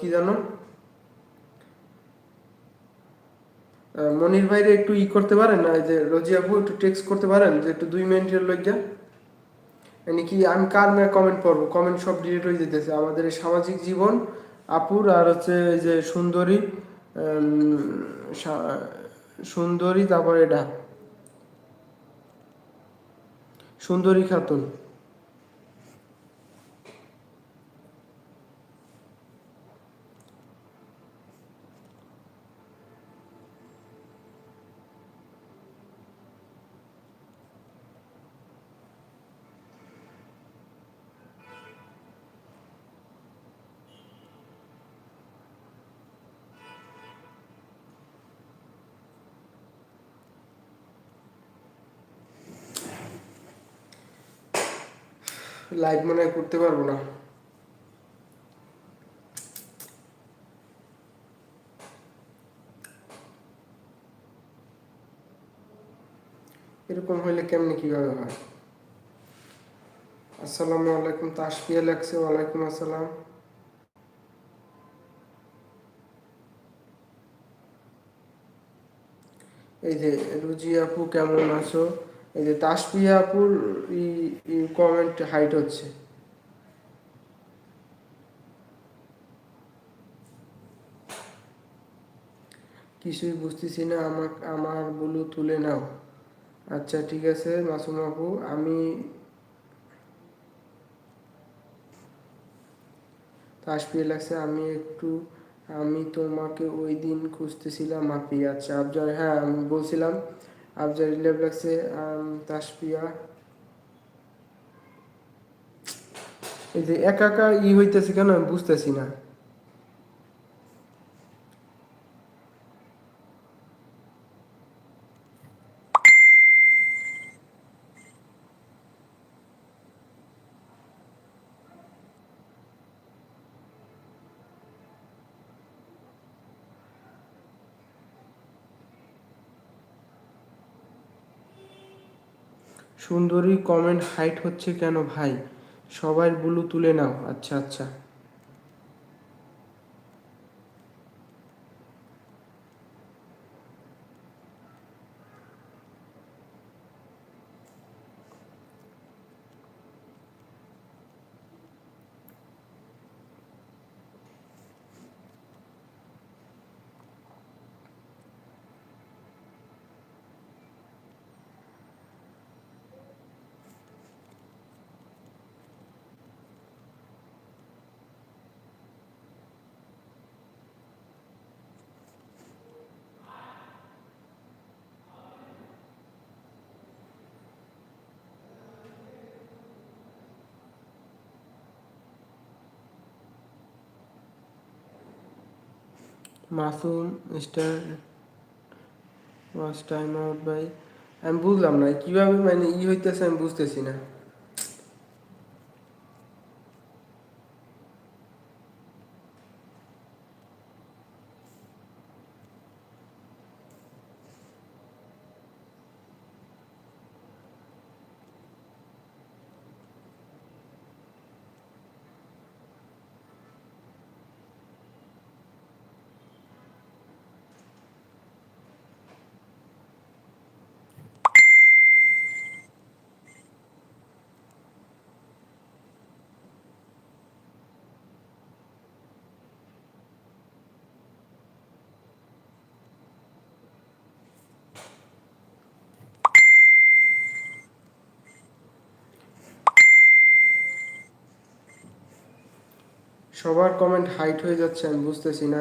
কি জানো? মনির ভাইরে একটু ই করতে পারেন না যে রোজি আপু একটু টেক্সট করতে পারেন, যে একটু দুই মিনিটের লজ্জা মানে কি আমি কার মেয়ে কমেন্ট পড়ব? কমেন্ট সব ডিলিট হয়ে যেতেছে। আমাদের সামাজিক জীবন, আপুর আর হচ্ছে যে সুন্দরী সুন্দরী, তারপর এটা। সুন্দরী খাতুন। লাইভ মনে হয় করতে পারব না। এরকম হইলে কেমনি কীভাবে হয়? আসসালামু আলাইকুম, তাসফিয়া লাগছে, ওয়ালাইকুম আসসালাম। এই যে, রুজি আপু কেমন আছো? এই যে তাসফিয়া আপুর কমেন্ট হাইট হচ্ছে। কিছুই বুঝতেছি না আমার আমার বুলু তুলে নাও। আচ্ছা ঠিক আছে, মাসুম আপু, আমি তাসপিয়া লাগছে, আমি একটু, আমি তোমাকে ওই দিন খুঁজতেছিলাম আপি। আচ্ছা আফজার হ্যাঁ আমি বলছিলাম আফজার রিলেভ লাগছে তাসপিয়া এই যে একা একা ই হইতেছে কেন আমি বুঝতেছি না। সুন্দরী কমেন্ট হাইট হচ্ছে কেন ভাই? সবাই ব্লু তুলে নাও। আচ্ছা আচ্ছা। Masum, mister watch time out by আমি বুঝলাম না, কীভাবে মানে ই হইতেছে আমি বুঝতেছি না। সবার কমেন্ট হাইট হয়ে যাচ্ছে আমি বুঝতেছি না।